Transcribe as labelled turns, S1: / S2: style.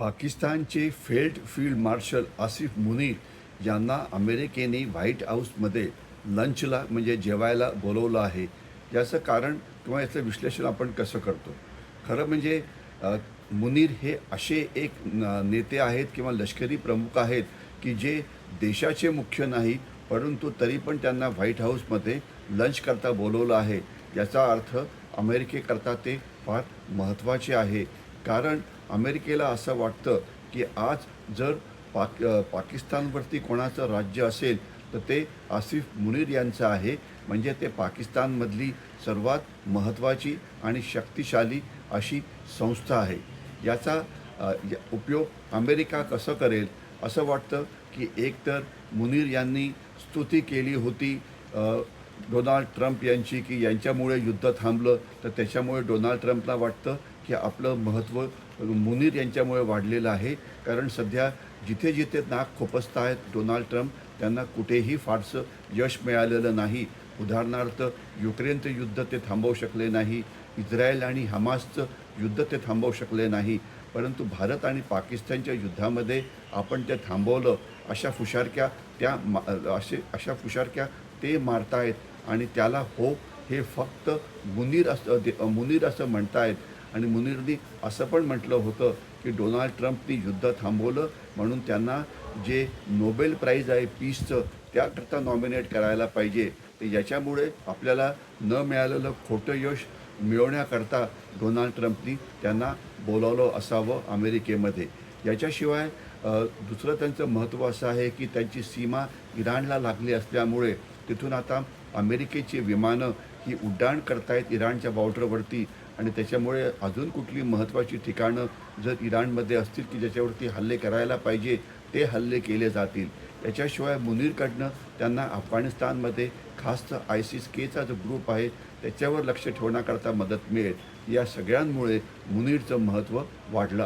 S1: पाकिस्तानचे field field marshal Asif Munir यांना अमेरिकेने व्हाईट हाऊसमध्ये लंचला म्हणजे जेवायला बोलवलं आहे. याचं कारण किंवा याचं विश्लेषण आपण कसं करतो? खरं म्हणजे मुनीर हे असे एक न- नेते आहेत किंवा लष्करी प्रमुख आहेत की जे देशाचे मुख्य नाही परंतु तरी पण त्यांना व्हाईट हाऊसमध्ये लंच करता बोलवलं आहे. याचा अर्थ अमेरिकेकरता ते फार महत्त्वाचे आहे. कारण अमेरिकेला असं वाटतं की आज जर पाक पाकिस्तानवरती कोणाचं राज्य असेल तर ते आसिफ मुनीर यांचं आहे. म्हणजे ते पाकिस्तानमधली सर्वात महत्त्वाची आणि शक्तिशाली अशी संस्था आहे. याचा उपयोग अमेरिका कसं करेल असं वाटतं की एकतर मुनीर यांनी स्तुती केली होती डोनाल्ड ट्रम्प यांची की यांच्यामुळे युद्ध थांबलं तर त्याच्यामुळे डोनाल्ड ट्रम्पला वाटतं की आपलं महत्त्व मुनीर यांच्यामुळे वाढलेलं आहे. कारण सध्या जिथे जिथे नाक खोपसत आहेत डोनाल्ड ट्रम्प त्यांना कुठेही फारसं यश मिळालेलं नाही. उदाहरणार्थ युक्रेनचं युद्ध ते थांबवू शकले नाही इस्रायल आणि हमासचं युद्ध ते थांबवू शकले नाही. परंतु भारत आणि पाकिस्तानच्या युद्धामध्ये आपण ते थांबवलं अशा फुशारक्या त्या मा असे अशा फुशारक्या ते मारतायत आणि त्याला हो हे फक्त मुनीर असं दे मुनीर असं म्हणतायत. आणि मुनीरनी असं पण म्हटलं होतं की डोनाल्ड ट्रम्पनी युद्ध थांबवलं म्हणून त्यांना जे नोबेल प्राईज आहे पीसचं त्याकरता नॉमिनेट करायला पाहिजे. तर याच्यामुळे आपल्याला न मिळालेलं खोटं यश मिळवण्याकरता डोनाल्ड ट्रम्पनी त्यांना बोलावलं असावं अमेरिकेमध्ये. याच्याशिवाय दुसरं त्यांचं महत्त्व असं आहे की त्यांची सीमा इराणला लागली असल्यामुळे तिथून आता अमेरिकेची विमानं ही उड्डाण करतायत इराणच्या बॉर्डरवरती. आणि त्याच्यामुळे अजून कुठली महत्त्वाची ठिकाणं जर इराणमध्ये असतील की ज्याच्यावरती हल्ले करायला पाहिजे ते हल्ले केले जातील. याच्याशिवाय मुनीरकडनं त्यांना अफगाणिस्तानमध्ये खास आय सी केचा जो ग्रुप आहे त्याच्यावर लक्ष ठेवण्याकरता मदत मिळेल. या सगळ्यांमुळे मुनीरचं महत्त्व वाढलं